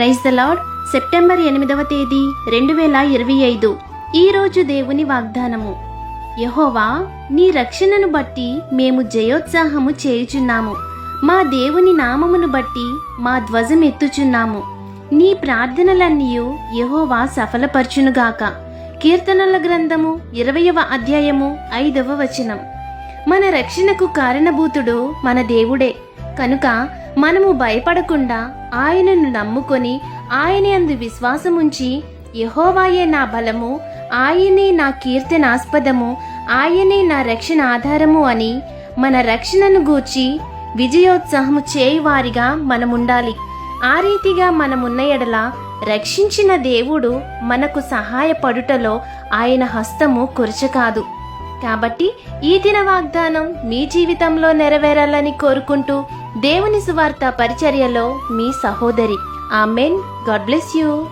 Praise the lord. September ఎనిమిదవ తేదీ రెండు వేల ఇరవై ఐదు. ఈరోజు దేవుని వాగ్దానము. యహోవా నీ రక్షణను బట్టి మేము జయోత్సాహము చేయుచున్నాము. మా దేవుని నామమును బట్టి మా ధ్వజం ఎత్తుచున్నాము. నీ ప్రార్థనలన్నీయు యహోవా సఫలపరచునుగాక. కీర్తనల గ్రంథము ఇరవయవ అధ్యాయము ఐదవ వచనం. మన రక్షణకు కారణభూతుడు మన దేవుడే. కనుక మనము భయపడకుండా ఆయనను నమ్ముకొని ఆయన అందు విశ్వాసముంచి యహోవాయే నా బలము ఆయనే నా కీర్తనాస్పదము ఆయనే నా రక్షణ ఆధారము అని మన రక్షణను గూర్చి విజయోత్సాహము చేయువారిగా మనముండాలి. ఆ రీతిగా మనమున్న ఎడల రక్షించిన దేవుడు మనకు సహాయపడుటలో ఆయన హస్తము కురచకాదు కాబట్టి ఈ దిన వాగ్దానం మీ జీవితంలో నెరవేరాలని కోరుకుంటూ దేవుని సువార్త పరిచర్యలో మీ సహోదరి. ఆ మెన్ గాడ్ బ్లెస్ యూ.